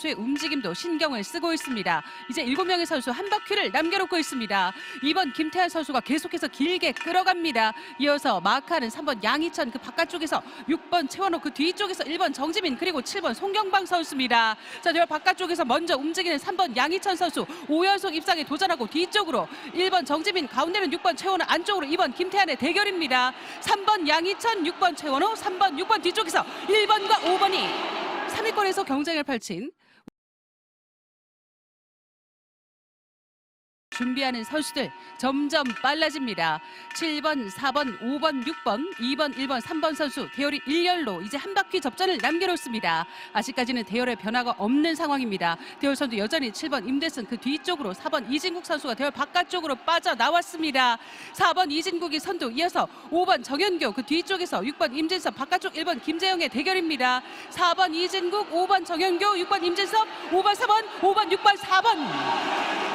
선수의 움직임도 신경을 쓰고 있습니다. 이제 일곱 명의 선수 한 바퀴를 남겨놓고 있습니다. 2번 김태환 선수가 계속해서 길게 끌어갑니다. 이어서 마크하는 3번 양희천 그 바깥쪽에서 6번 최원호 그 뒤쪽에서 1번 정지민 그리고 7번 송경방 선수입니다. 자, 저 바깥쪽에서 먼저 움직이는 3번 양희천 선수 5연속 입상에 도전하고 뒤쪽으로 1번 정지민 가운데는 6번 최원호 안쪽으로 2번 김태환의 대결입니다. 3번 양희천 6번 최원호 3번 6번 뒤쪽에서 1번과 5번이 3위권에서 경쟁을 펼친 준비하는 선수들 점점 빨라집니다. 7번, 4번, 5번, 6번, 2번, 1번, 3번 선수 대열이 일렬로 이제 한 바퀴 접전을 남겨놓습니다. 아직까지는 대열의 변화가 없는 상황입니다. 대열 선수 여전히 7번 임대승 그 뒤쪽으로 4번 이진국 선수가 대열 바깥쪽으로 빠져나왔습니다. 4번 이진국이 선두 이어서 5번 정현교 그 뒤쪽에서 6번 임진섭 바깥쪽 1번 김재영의 대결입니다. 4번 이진국, 5번 정현교, 6번 임진섭, 5번 4번, 5번 6번 4번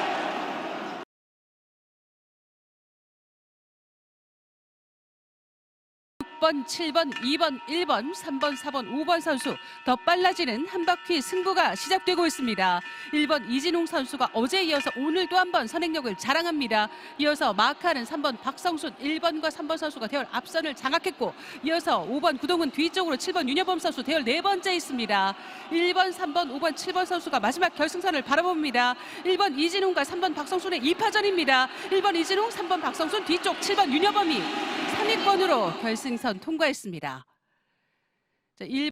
6번, 7번, 2번, 1번, 3번, 4번, 5번 선수 더 빨라지는 한 바퀴 승부가 시작되고 있습니다. 1번 이진웅 선수가 어제 이어서 오늘 또 한 번 선행력을 자랑합니다. 이어서 마크하는 3번 박성순 1번과 3번 선수가 대열 앞선을 장악했고 이어서 5번 구동은 뒤쪽으로 7번 윤여범 선수 대열 네 번째 있습니다. 1번, 3번, 5번, 7번 선수가 마지막 결승선을 바라봅니다. 1번 이진웅과 3번 박성순의 2파전입니다. 1번 이진웅, 3번 박성순 뒤쪽 7번 윤여범이 3위권으로 결승선 통과했습니다. 자, 1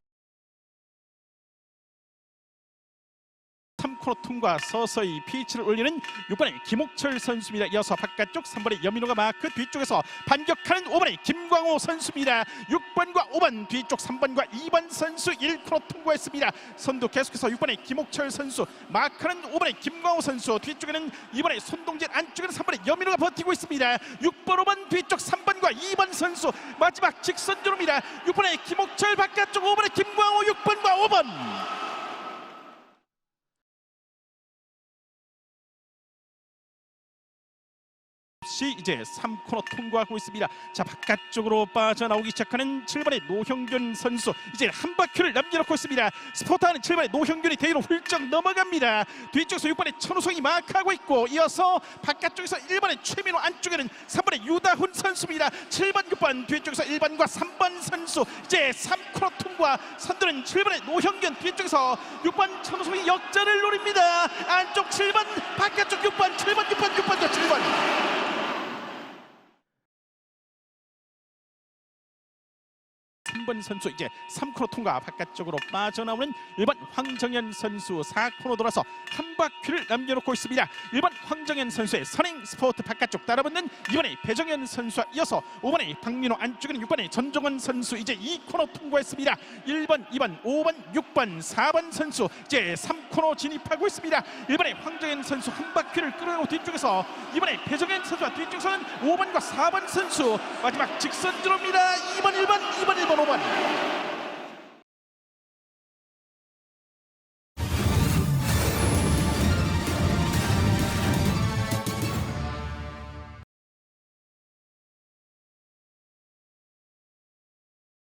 코너 통과 서서히 피치를 올리는 6번의 김옥철 선수입니다. 이어서 바깥쪽 3번의 여민호가 마크 뒤쪽에서 반격하는 5번의 김광호 선수입니다. 6번과 5번 뒤쪽 3번과 2번 선수 1코너 통과했습니다. 선두 계속해서 6번의 김옥철 선수 마크는 5번의 김광호 선수 뒤쪽에는 2번의 손동진 안쪽에는 3번의 여민호가 버티고 있습니다. 6번 5번 뒤쪽 3번과 2번 선수 마지막 직선주로입니다. 6번의 김옥철 바깥쪽 5번의 김광호 6번과 5번 없이 이제 3코너 통과하고 있습니다. 자 바깥쪽으로 빠져나오기 시작하는 7번의 노형균 선수 이제 한 바퀴를 남겨놓고 있습니다. 스포트하는 7번의 노형균이 대기로 훌쩍 넘어갑니다. 뒤쪽에서 6번의 천우성이 마크하고 있고 이어서 바깥쪽에서 1번의 최민호 안쪽에는 3번의 유다훈 선수입니다. 7번 6번 뒤쪽에서 1번과 3번 선수 이제 3코너 통과 선두는 7번의 노형균 뒤쪽에서 6번 천우성이 역전을 노립니다. 안쪽 7번 바깥쪽 6번 7번 6번 6번과 7번 삼번 선수 이제 3코너 통과 바깥쪽으로 빠져나오는 1번 황정현 선수 4코너 돌아서 한 바퀴를 남겨놓고 있습니다. 1번 황정현 선수의 선행 스포트 바깥쪽 따라붙는 2번의 배정현 선수와 이어서 5번의 박민호 안쪽에는 6번의 전종원 선수 이제 2코너 통과했습니다. 1번, 2번, 5번, 6번, 4번 선수 이제 3코너 진입하고 있습니다. 1번의 황정현 선수 한 바퀴를 끌어내고 뒤쪽에서 2번의 배정현 선수와 뒤쪽에서는 5번과 4번 선수 마지막 직선 들어옵니다. 2번, 1번, 2번, 1번, 5번. one.